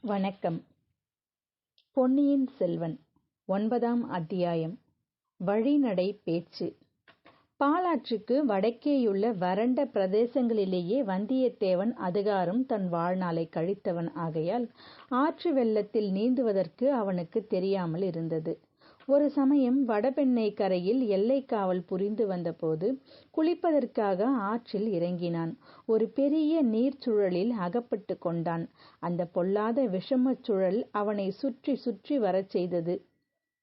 வணக்கம். பொன்னியின் செல்வன் ஒன்பதாம் அத்தியாயம் வழிநடை பேச்சு. பாலாற்றுக்கு வடக்கேயுள்ள வறண்ட பிரதேசங்களிலேயே வந்தியத்தேவன் அதிகாரம் தன் வாழ்நாளை கழித்தவன் ஆகையால் ஆற்று வெள்ளத்தில் நீந்துவதற்கு அவனுக்கு தெரியாமல் இருந்தது. ஒரு சமயம் வடபெண்ணை கரையில் எல்லைக்காவல் புரிந்து வந்தபோது குளிப்பதற்காக ஆற்றில் இறங்கினான். ஒரு பெரிய நீர்ச்சுழலில் அகப்பட்டு கொண்டான். அந்த பொல்லாத விஷமச் சுழல் அவனை சுற்றி சுற்றி வரச் செய்தது.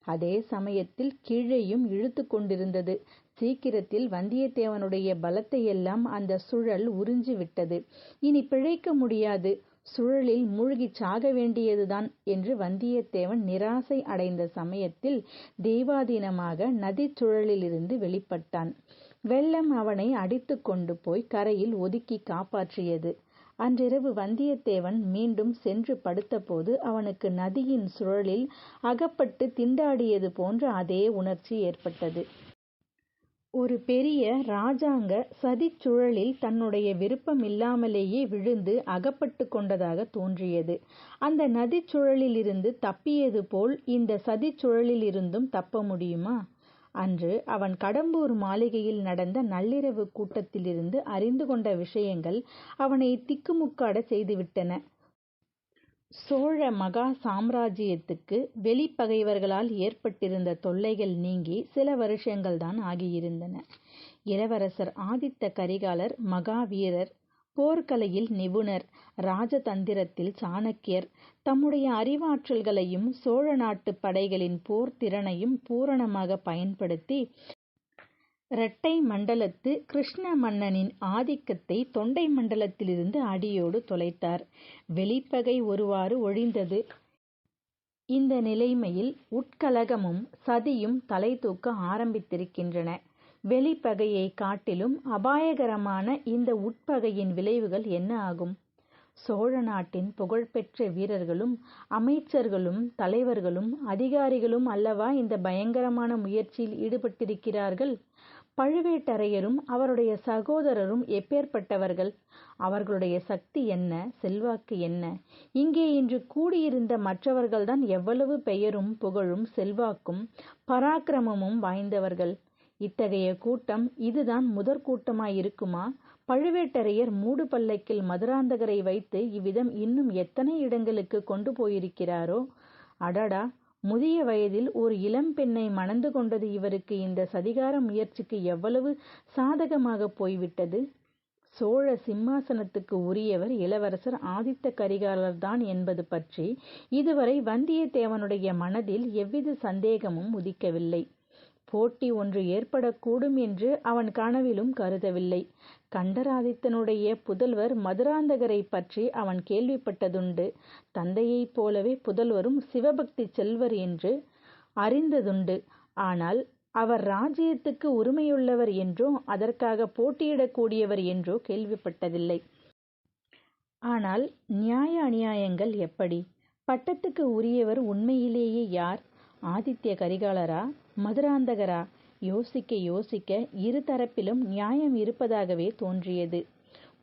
அதே சமயத்தில் கீழேயும் இழுத்து கொண்டிருந்தது. சீக்கிரத்தில் வந்தியத்தேவனுடைய பலத்தையெல்லாம் அந்த சுழல் உறிஞ்சிவிட்டது. இனி பிழைக்க முடியாது. சுழலில் மூழ்கிச் சாக வேண்டியதுதான் என்று வந்தியத்தேவன் நிராசை அடைந்த சமயத்தில் தெய்வாதீனமாக நதிச் சுழலிலிருந்து வெளிப்பட்டான். வெள்ளம் அவனை அடித்து கொண்டு போய் கரையில் ஒதுக்கி காப்பாற்றியது. அன்றிரவு வந்தியத்தேவன் மீண்டும் சென்று படுத்தபோது அவனுக்கு நதியின் சுழலில் அகப்பட்டு திண்டாடியது போன்ற அதே உணர்ச்சி ஏற்பட்டது. ஒரு பெரிய ராஜாங்க சதிச் சுழலில் தன்னுடைய விருப்பமில்லாமலேயே விழுந்து அகப்பட்டு கொண்டதாக தோன்றியது. அந்த நதிச் சுழலிலிருந்து தப்பியது போல் இந்த சதிச் சுழலிலிருந்தும் தப்ப முடியுமா? அன்று அவன் கடம்பூர் மாளிகையில் நடந்த நள்ளிரவு கூட்டத்திலிருந்து அறிந்து கொண்ட விஷயங்கள் அவனை திக்குமுக்காடச் செய்துவிட்டன. சோழ மகா சாம்ராஜ்யத்துக்கு வெளிப்பகைவர்களால் ஏற்பட்டிருந்த தொல்லைகள் நீங்கி சில வருஷங்கள்தான் ஆகியிருந்தன. இளவரசர் ஆதித்த கரிகாலர் மகாவீரர் போர்க்கலையில் நிபுணர் ராஜதந்திரத்தில் சாணக்கியர் தம்முடைய அறிவாற்றல்களையும் சோழ நாட்டு படைகளின் போர் திறனையும் பூரணமாக பயன்படுத்தி இரட்டை மண்டலத்து கிருஷ்ண மன்னனின் ஆதிக்கத்தை தொண்டை மண்டலத்திலிருந்து அடியோடு தொலைத்தார். வெளிப்பகை ஒருவாறு ஒழிந்தது. இந்த நிலைமையில் உட்கலகமும் சதியும் தலை தூக்க ஆரம்பித்திருக்கின்றன. வெளிப்பகையை காட்டிலும் அபாயகரமான இந்த உட்பகையின் விளைவுகள் என்ன ஆகும்? சோழ நாட்டின் புகழ்பெற்ற வீரர்களும் அமைச்சர்களும் தலைவர்களும் அதிகாரிகளும் அல்லவா இந்த பயங்கரமான முயற்சியில் ஈடுபட்டிருக்கிறார்கள்? பழுவேட்டரையரும் அவருடைய சகோதரரும் எப்பேற்பட்டவர்கள்? அவர்களுடைய சக்தி என்ன? செல்வாக்கு என்ன? இங்கே இன்று கூடியிருந்த மற்றவர்கள்தான் எவ்வளவு பெயரும் புகழும் செல்வாக்கும் பராக்கிரமமும் வாய்ந்தவர்கள். இத்தகைய கூட்டம் இதுதான் முதற் கூட்டமாயிருக்குமா பழுவேட்டரையர் மூடு பல்லக்கில் மதுராந்தகரை வைத்து இவ்விதம் இன்னும் எத்தனை இடங்களுக்கு கொண்டு போயிருக்கிறாரோ? அடடா! முதிய வயதில் ஒரு இளம் பெண்ணை மணந்து கொண்டது இவருக்கு இந்த சதிகார முயற்சிக்கு எவ்வளவு சாதகமாக போய்விட்டது? சோழ சிம்மாசனத்துக்கு உரியவர் இளவரசர் ஆதித்த கரிகாலர்தான் என்பது பற்றி இதுவரை வந்தியத்தேவனுடைய மனதில் எவ்வித சந்தேகமும் உதிக்கவில்லை. போட்டி ஒன்று ஏற்படக்கூடும் என்று அவன் கனவிலும் கருதவில்லை. கண்டராதித்தனுடைய புதல்வர் மதுராந்தகரை பற்றி அவன் கேள்விப்பட்டதுண்டு. தந்தையைப் போலவே புதல்வரும் சிவபக்தி செல்வர் என்று அறிந்ததுண்டு. ஆனால் அவர் ராஜ்யத்துக்கு உரிமையுள்ளவர் என்றோ அதற்காக போட்டியிடக்கூடியவர் என்றோ கேள்விப்பட்டதில்லை. ஆனால் நியாய அநியாயங்கள் எப்படி? பட்டத்துக்கு உரியவர் உண்மையிலேயே யார்? ஆதித்ய கரிகாலரா? மதுராந்தகரா? யோசிக்க யோசிக்க இரு தரப்பிலும் நியாயம் இருப்பதாகவே தோன்றியது.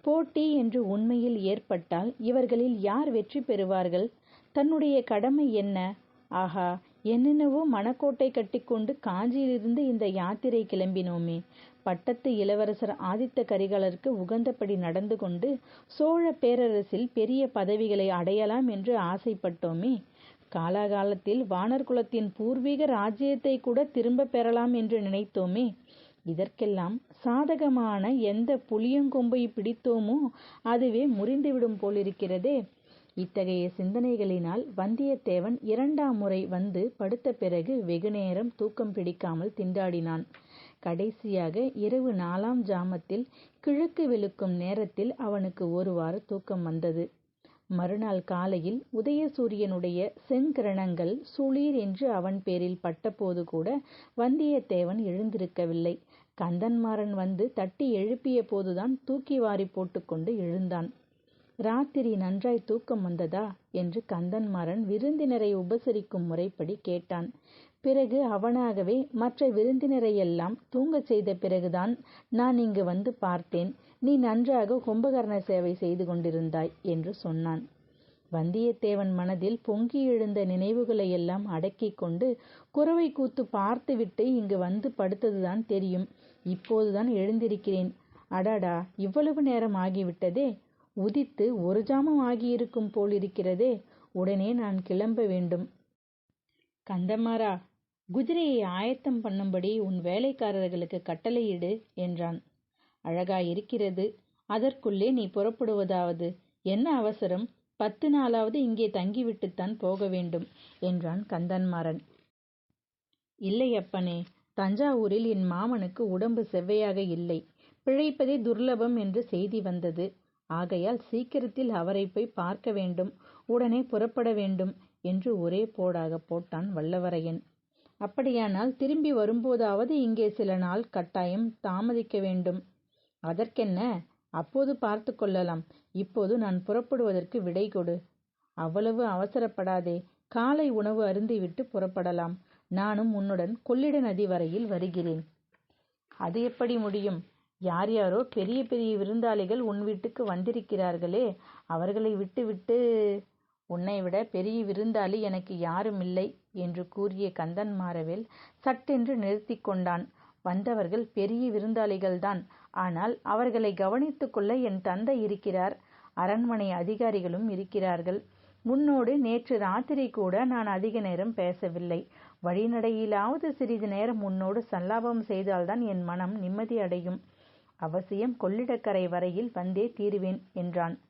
போட்டி என்று உண்மையில் ஏற்பட்டால் இவர்களில் யார் வெற்றி பெறுவார்கள்? தன்னுடைய கடமை என்ன? ஆஹா என்னென்னவோ மணக்கோட்டை கட்டிக்கொண்டு காஞ்சியிலிருந்து இந்த யாத்திரை கிளம்பினோமே. பட்டத்து இளவரசர் ஆதித்த கரிகாலருக்கு உகந்தபடி நடந்து கொண்டு சோழ பேரரசில் பெரிய பதவிகளை அடையலாம் என்று ஆசைப்பட்டோமே. காலாகாலத்தில் வானர் குலத்தின் பூர்வீக ராஜ்யத்தை கூட திரும்ப பெறலாம் என்று நினைத்தோமே. இதற்கெல்லாம் சாதகமான எந்த புளியங்கொம்பை பிடித்தோமோ அதுவே முறிந்துவிடும் போலிருக்கிறதே. இத்தகைய சிந்தனைகளினால் வந்தியத்தேவன் இரண்டாம் முறை வந்து படுத்த பிறகு வெகுநேரம் தூக்கம் பிடிக்காமல் திண்டாடினான். கடைசியாக இரவு நாலாம் ஜாமத்தில் கிழக்கு வெளுக்கும் நேரத்தில் அவனுக்கு ஒருவாறு தூக்கம் வந்தது. மறுநாள் காலையில் உதயசூரியனுடைய செங்கிரணங்கள் சுளீர் என்று அவன் பேரில் பட்டபோது கூட வந்தியத்தேவன் எழுந்திருக்கவில்லை. கந்தன்மாறன் வந்து தட்டி எழுப்பிய போதுதான் தூக்கி வாரி போட்டுக்கொண்டு எழுந்தான். ராத்திரி நன்றாய் தூக்கம் வந்ததா? என்று கந்தன்மாறன் விருந்தினரை உபசரிக்கும் முறைப்படி கேட்டான். பிறகு அவனாகவே மற்ற விருந்தினரையெல்லாம் தூங்கச் செய்த பிறகுதான் நான் இங்கு வந்து பார்த்தேன். நீ நன்றாக கும்பகர்ண சேவை செய்து கொண்டிருந்தாய் என்று சொன்னான். வந்தியத்தேவன் மனதில் பொங்கி எழுந்த நினைவுகளை எல்லாம் அடக்கிக் கொண்டு குறவை கூத்து பார்த்துவிட்டு இங்கு வந்து படுத்ததுதான் தெரியும். இப்போதுதான் எழுந்திருக்கிறேன். அடாடா இவ்வளவு நேரம் ஆகிவிட்டதே. உதித்து ஒரு ஜாமம் ஆகியிருக்கும் போலிருக்கிறதே. உடனே நான் கிளம்ப வேண்டும். கந்தமாரா குதிரையை ஆயத்தம் பண்ணும்படி உன் வேலைக்காரர்களுக்கு கட்டளையிடு என்றான். அழகாயிருக்கிறது. அதற்குள்ளே நீ புறப்படுவதாவது. என்ன அவசரம்? பத்து நாளாவது இங்கே தங்கிவிட்டுத்தான் போக வேண்டும் என்றான் கந்தன்மாறன். இல்லை அப்பனே தஞ்சாவூரில் என் மாமனுக்கு உடம்பு செவ்வையாக இல்லை. பிழைப்பதே துர்லபம் என்று செய்தி வந்தது. ஆகையால் சீக்கிரத்தில் அவரை போய் பார்க்க வேண்டும் உடனே புறப்பட வேண்டும் என்று ஒரே போடாக போட்டான் வல்லவரையன். அப்படியானால் திரும்பி வரும்போதாவது இங்கே சில நாள் கட்டாயம் தாமதிக்க வேண்டும். அதற்கென்ன? அப்போது பார்த்து கொள்ளலாம். இப்போது நான் புறப்படுவதற்கு விடை கொடு. அவ்வளவு அவசரப்படாதே. காலை உணவு அருந்திவிட்டு புறப்படலாம். நானும் உன்னுடன் கொள்ளிட நதி வரையில் வருகிறேன். அது எப்படி முடியும்? யார் யாரோ பெரிய பெரிய விருந்தாளிகள் உன் வீட்டுக்கு வந்திருக்கிறார்களே. அவர்களை விட்டுவிட்டு உன்னை விட பெரிய விருந்தாளி எனக்கு யாரும் இல்லை என்று கூறிய கந்தன் மாறவேல் சட்டென்று நிறுத்தி கொண்டான். வந்தவர்கள் பெரிய விருந்தாளிகள்தான். ஆனால் அவர்களை கவனித்துக் கொள்ள என் தந்தை இருக்கிறார். அரண்மனை அதிகாரிகளும் இருக்கிறார்கள். உன்னோடு நேற்று ராத்திரி கூட நான் அதிக நேரம் பேசவில்லை. வழிநடையிலாவது சிறிது நேரம் உன்னோடு சல்லாபம் செய்தால்தான் என் மனம் நிம்மதி அடையும். அவசியம் கொள்ளிடக்கரை வரையில் வந்தே தீருவேன் என்றான்.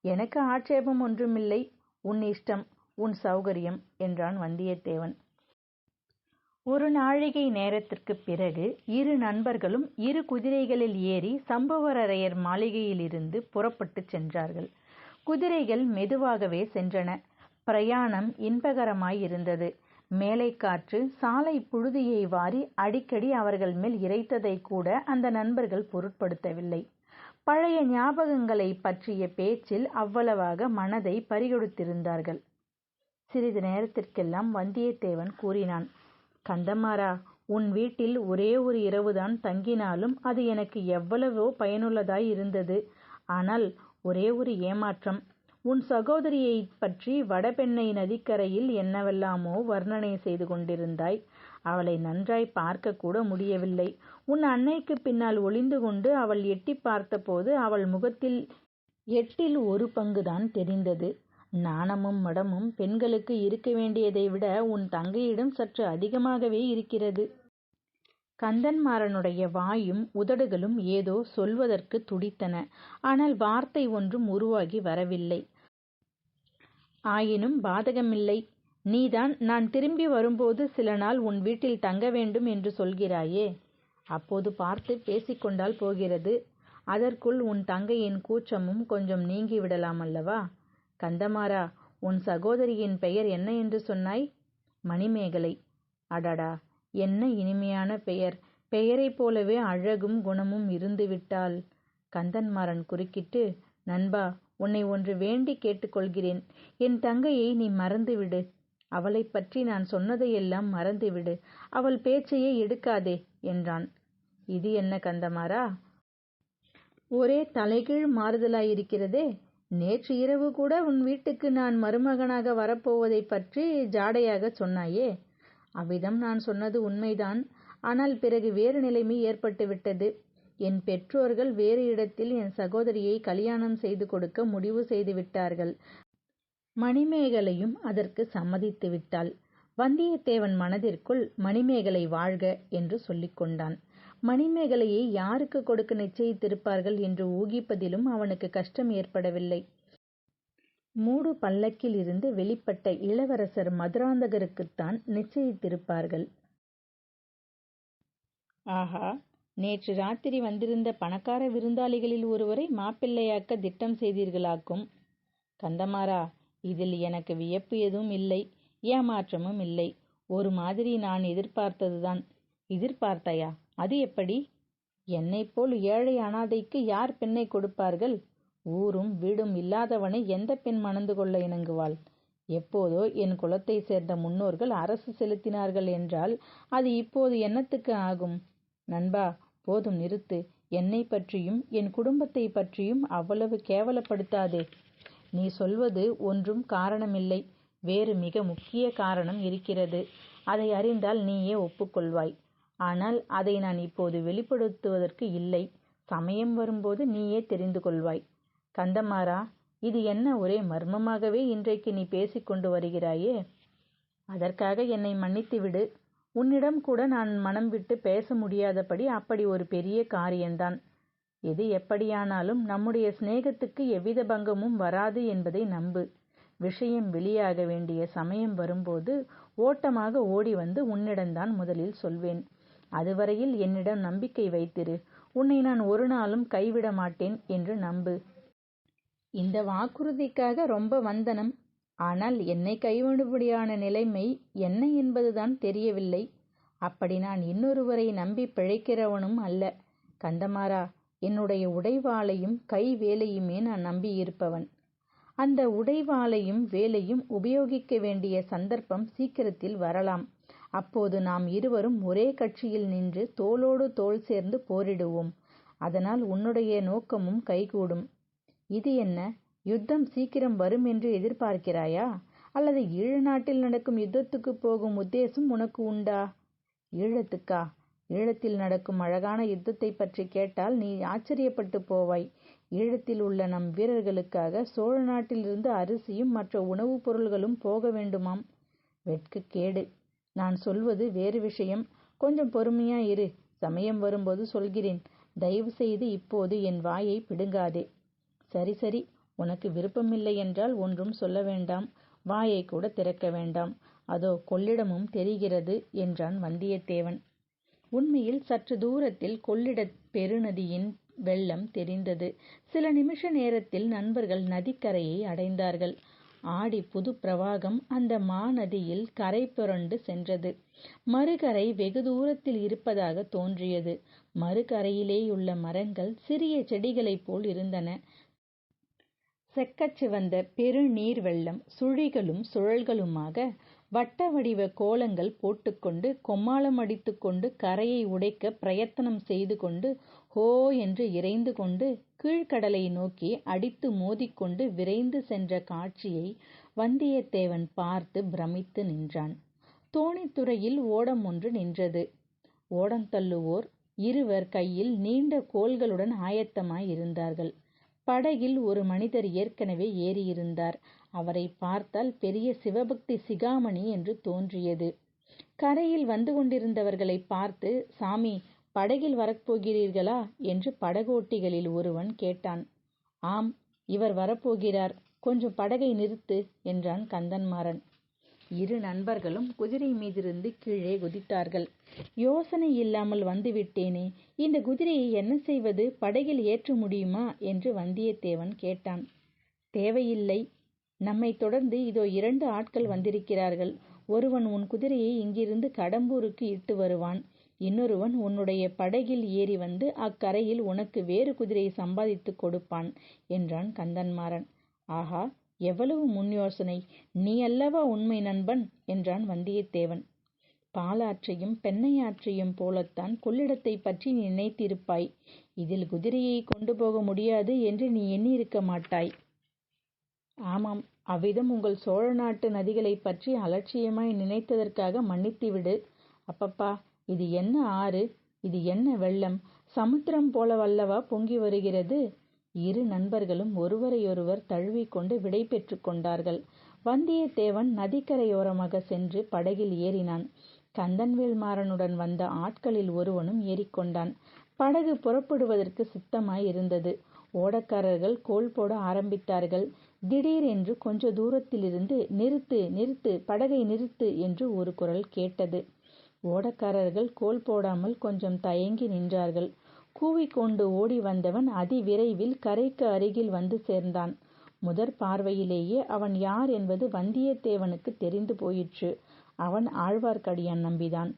எனக்கு ஆட்சேபம் ஒன்றுமில்லை. உன் இஷ்டம் உன் சௌகரியம் என்றான் வந்தியத்தேவன். ஒரு நாழிகை நேரத்திற்குப் பிறகு இரு நண்பர்களும் இரு குதிரைகளில் ஏறி சம்புவரையர் மாளிகையிலிருந்து புறப்பட்டுச் சென்றார்கள். குதிரைகள் மெதுவாகவே சென்றன. பிரயாணம் இன்பகரமாயிருந்தது மேலைக்காற்று சாலை புழுதியை வாரி அடிக்கடி அவர்கள் மேல் இறைத்ததை கூட அந்த நண்பர்கள் பொருட்படுத்தவில்லை. பழைய ஞாபகங்களை பற்றிய பேச்சில் அவ்வளவாக மனதை பறிகொடுத்திருந்தார்கள். சிறிது நேரத்திற்கெல்லாம் வந்தியத்தேவன் கூறினான் கந்தமாறா உன் வீட்டில் ஒரே ஒரு இரவுதான் தங்கினாலும் அது எனக்கு எவ்வளவோ பயனுள்ளதாய் இருந்தது. ஆனால் ஒரே ஒரு ஏமாற்றம். உன் சகோதரியை பற்றி வடபெண்ணை நதிக்கரையில் என்னவெல்லாமோ வர்ணனை செய்து கொண்டிருந்தாய். அவளை நன்றாய் பார்க்க கூட முடியவில்லை. உன் அன்னைக்கு பின்னால் ஒளிந்து கொண்டு அவள் எட்டி பார்த்தபோது அவள் முகத்தில் எட்டில் ஒரு பங்குதான் தெரிந்தது. நாணமும் மடமும் பெண்களுக்கு இருக்க வேண்டியதை விட உன் தங்கையிடம் சற்று அதிகமாகவே இருக்கிறது. கந்தன்மாறனுடைய வாயும் உதடுகளும் ஏதோ சொல்வதற்கு துடித்தன. ஆனால் வார்த்தை ஒன்றும் உருவாகி வரவில்லை. ஆயினும் பாதகமில்லை. நீதான் நான் திரும்பி வரும்போது சில நாள் உன் வீட்டில் தங்க வேண்டும் என்று சொல்கிறாயே. அப்போது பார்த்து பேசிக்கொண்டால் போகிறது. அதற்குள் உன் தங்கையின் கூச்சமும் கொஞ்சம் நீங்கிவிடலாம் அல்லவா? கந்தமாறா உன் சகோதரியின் பெயர் என்ன என்று சொன்னாய்? மணிமேகலை. அடடா என்ன இனிமையான பெயர். பெயரைப் போலவே அழகும் குணமும் இருந்துவிட்டால் கந்தன்மாறன் குறுக்கிட்டு நண்பா உன்னை ஒன்று வேண்டி கேட்டுக்கொள்கிறேன். என் தங்கையை நீ மறந்துவிடு. அவளை பற்றி நான் சொன்னதையெல்லாம் மறந்துவிடு. அவள் பேச்சையே எடுக்காதே என்றான். இது என்ன கந்தமாறா? ஒரே தலைகீழ் மாறுதலாயிருக்கிறதே. நேற்று இரவு கூட உன் வீட்டுக்கு நான் மருமகனாக வரப்போவதை பற்றி ஜாடையாக சொன்னாயே. அவ்விதம் நான் சொன்னது உண்மைதான். ஆனால் பிறகு வேறு நிலைமை ஏற்பட்டுவிட்டது என் பெற்றோர்கள் வேறு இடத்தில் என் சகோதரியை கல்யாணம் செய்து கொடுக்க முடிவு செய்து விட்டார்கள். மணிமேகலையும் அதற்கு சம்மதித்து விட்டாள். வந்தியத்தேவன் மனதிற்குள் மணிமேகலை வாழ்க என்று சொல்லிக் கொண்டான் மணிமேகலையை யாருக்கு கொடுக்க நிச்சயித்திருப்பார்கள் என்று ஊகிப்பதிலும் அவனுக்கு கஷ்டம் ஏற்படவில்லை. மூடு பல்லக்கில் இருந்து வெளிப்பட்ட இளவரசர் மதுராந்தகருக்குத்தான் நிச்சயித்திருப்பார்கள். ஆஹா நேற்று ராத்திரி வந்திருந்த பணக்கார விருந்தாளிகளில் ஒருவரை மாப்பிள்ளையாக்க திட்டம் செய்தீர்களாக்கும். கந்தமாறா இதில் எனக்கு வியப்பு எதுவும் இல்லை ஏமாற்றமும் இல்லை. ஒரு மாதிரி நான் எதிர்பார்த்ததுதான். எதிர்பார்த்தாயா? அது எப்படி? என்னைப் போல் ஏழை அனாதைக்கு யார் பெண்ணை கொடுப்பார்கள்? ஊரும் வீடும் இல்லாதவனை எந்த பெண் மணந்து கொள்ள இணங்குவாள்? எப்போதோ என் குலத்தை சேர்ந்த முன்னோர்கள் அரசு செலுத்தினார்கள் என்றால் அது இப்போது என்னத்துக்கு ஆகும்? நண்பா போதும் நிறுத்து. என்னை பற்றியும் என் குடும்பத்தை பற்றியும் அவ்வளவு கேவலப்படுத்தாதே. நீ சொல்வது ஒன்றும் காரணமில்லை. வேறு மிக முக்கிய காரணம் இருக்கிறது. அதை அறிந்தால் நீயே ஒப்புக்கொள்வாய். ஆனால் அதை நான் இப்போது வெளிப்படுத்துவதற்கு இல்லை. சமயம் வரும்போது நீயே தெரிந்து கொள்வாய். கந்தமாறா இது என்ன ஒரே மர்மமாகவே இன்றைக்கு நீ பேசிக்கொண்டு வருகிறாயே? அதற்காக என்னை மன்னித்து விடு. உன்னிடம் கூட நான் மனம் விட்டு பேச முடியாதபடி அப்படி ஒரு பெரிய காரியம்தான். எது எப்படியானாலும் நம்முடைய சிநேகத்துக்கு எவ்வித பங்கமும் வராது என்பதை நம்பு. விஷயம் வெளியாக வேண்டிய சமயம் வரும்போது ஓட்டமாக ஓடி வந்து உன்னிடம்தான் முதலில் சொல்வேன். அதுவரையில் என்னிடம் நம்பிக்கை வைத்திரு. உன்னை நான் ஒரு நாளும் கைவிட மாட்டேன் என்று நம்பு. இந்த வாக்குறுதிக்காக ரொம்ப வந்தனம். ஆனால் என்னை கைவிடும்படியான நிலைமை என்ன என்பதுதான் தெரியவில்லை. அப்படி நான் இன்னொருவரை நம்பி பிழைக்கிறவனும் அல்ல. கந்தமாறா என்னுடைய உடைவாளையும் கை வேலையுமே நான் நம்பியிருப்பவன். அந்த உடைவாளையும் வேலையும் உபயோகிக்க வேண்டிய சந்தர்ப்பம் சீக்கிரத்தில் வரலாம். அப்போது நாம் இருவரும் ஒரே கட்சியில் நின்று தோளோடு தோள் சேர்ந்து போரிடுவோம். அதனால் உன்னுடைய நோக்கமும் கைகூடும். இது என்ன? யுத்தம் சீக்கிரம் வரும் என்று எதிர்பார்க்கிறாயா? அல்லது ஈழ நாட்டில் நடக்கும் யுத்தத்துக்கு போகும் உத்தேசம் உனக்கு உண்டா? ஈழத்துக்கா? ஈழத்தில் நடக்கும் அழகான யுத்தத்தை பற்றி கேட்டால் நீ ஆச்சரியப்பட்டு போவாய். ஈழத்தில் உள்ள நம் வீரர்களுக்காக சோழ நாட்டிலிருந்து அரிசியும் மற்ற உணவுப் பொருள்களும் போக வேண்டுமாம். வெட்கக்கேடு நான் சொல்வது வேறு விஷயம். கொஞ்சம் பொறுமையா இரு. சமயம் வரும்போது சொல்கிறேன். தயவு செய்து இப்போது என் வாயை பிடுங்காதே. சரி சரி. உனக்கு விருப்பமில்லை என்றால் ஒன்றும் சொல்ல வேண்டாம். வாயை கூட திறக்க வேண்டாம். அதோ கொள்ளிடமும் தெரிகிறது என்றான் வந்தியத்தேவன். உண்மையில் சற்று தூரத்தில் கொள்ளிட பெருநதியின் வெள்ளம் தெரிந்தது. சில நிமிஷ நேரத்தில் நண்பர்கள் நதிக்கரையை அடைந்தார்கள். ஆடி புது பிரவாகம் அந்த மாநதியில் கரை புரண்டு சென்றது. மறுகரை வெகு தூரத்தில் இருப்பதாக தோன்றியது. மறுகரையிலேயுள்ள மரங்கள் சிறிய செடிகளைப் போல் இருந்தன. செக்கச்சிவந்த பெருநீர் வெள்ளம் சுழிகளும் சுழல்களுமாக வட்ட வடிவ கோலங்கள் போட்டுக்கொண்டு கொம்மாளம் அடித்துக்கொண்டு கரையை உடைக்க பிரயத்தனம் செய்து கொண்டு ஹோ என்று இறைந்து கொண்டு கீழ்கடலை நோக்கி அடித்து மோதிக்கொண்டு விரைந்து சென்ற காட்சியை வந்தியத்தேவன் பார்த்து பிரமித்து நின்றான். தோணித்துறையில் ஓடம் ஒன்று நின்றது. ஓடம் தள்ளுவோர் இருவர் கையில் நீண்ட கோல்களுடன் ஆயத்தமாய் இருந்தார்கள். படகில் ஒரு மனிதர் ஏற்கனவே ஏறியிருந்தார். அவரை பார்த்தால் பெரிய சிவபக்தி சிகாமணி என்று தோன்றியது. கரையில் வந்து கொண்டிருந்தவர்களை பார்த்து சாமி படகில் வரப்போகிறீர்களா என்று படகோட்டிகளில் ஒருவன் கேட்டான். ஆம் இவர் வரப்போகிறார். கொஞ்சம் படகை நிறுத்து என்றான் கந்தன்மாறன். இரு நண்பர்களும் குதிரை மீதிருந்து கீழே குதித்தார்கள். யோசனை இல்லாமல் வந்துவிட்டேனே. இந்த குதிரையை என்ன செய்வது? படகில் ஏற்ற முடியுமா? என்று வந்தியத்தேவன் கேட்டான். தேவையில்லை. நம்மை தொடர்ந்து இதோ இரண்டு ஆட்கள் வந்திருக்கிறார்கள். ஒருவன் உன் குதிரையை இங்கிருந்து கடம்பூருக்கு இட்டு வருவான். இன்னொருவன் உன்னுடைய படகில் ஏறி வந்து அக்கரையில் உனக்கு வேறு குதிரையை சம்பாதித்து கொடுப்பான் என்றான் கந்தன்மாறன். ஆஹா எவ்வளவு முன் யோசனை. நீ அல்லவா உண்மை நண்பன் என்றான் வந்தியத்தேவன். பாலாற்றையும் பெண்ணையாற்றையும் போலத்தான் கொள்ளிடத்தை பற்றி நினைத்திருப்பாய். இதில் குதிரையை கொண்டு போக முடியாது என்று நீ எண்ணியிருக்க மாட்டாய். ஆமாம். அவ்விதம் உங்கள் சோழ நாட்டு நதிகளைப் பற்றி அலட்சியமாய் நினைத்ததற்காக மன்னித்துவிடு. அப்பப்பா இது என்ன ஆறு? இது என்ன வெள்ளம்? சமுத்திரம் போலவல்லவா பொங்கி வருகிறது? இரு நண்பர்களும் ஒருவரையொருவர் தழுவிக்கொண்டு விடை பெற்றுக் கொண்டார்கள். வந்தியத்தேவன் நதிக்கரையோரமாக சென்று படகில் ஏறினான். கந்தன்வேல் மாறனுடன் வந்த ஆட்களில் ஒருவனும் ஏறிக்கொண்டான். படகு புறப்படுவதற்கு சித்தமாய் இருந்தது. ஓடக்காரர்கள் கோல் போட ஆரம்பித்தார்கள். திடீரென்று கொஞ்ச தூரத்திலிருந்து நிறுத்து நிறுத்து படகை நிறுத்து என்று ஒரு குரல் கேட்டது. ஓடக்காரர்கள் கோல் போடாமல் கொஞ்சம் தயங்கி நின்றார்கள். கூவிக்கொண்டு ஓடி வந்தவன் அதிவிரைவில் கரைக்கு அருகில் வந்து சேர்ந்தான். முதற் பார்வையிலேயே அவன் யார் என்பது வந்தியத்தேவனுக்கு தெரிந்து போயிற்று. அவன் ஆழ்வார்க்கடியான் நம்பிதான்.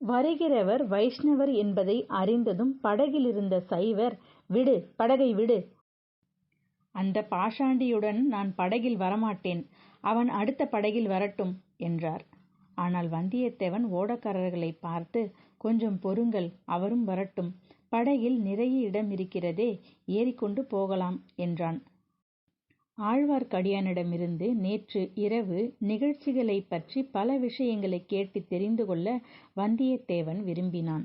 வருகிறவர் வைஷ்ணவர் என்பதை அறிந்ததும் படகிலிருந்த சைவர் விடு படகை விடு அந்த பாஷாண்டியுடன் நான் படகில் வரமாட்டேன். அவன் அடுத்த படகில் வரட்டும் என்றார். ஆனால் வந்தியத்தேவன் ஓடக்காரர்களை பார்த்து கொஞ்சம் பொறுங்கள் அவரும் வரட்டும். படகில் நிறைய இடம் இருக்கிறதே ஏறிக்கொண்டு போகலாம் என்றான். ஆழ்வார்க்கடியானிடமிருந்து நேற்று இரவு நிகழ்ச்சிகளைப் பற்றி பல விஷயங்களை கேட்டு தெரிந்து கொள்ள வந்தியத்தேவன் விரும்பினான்.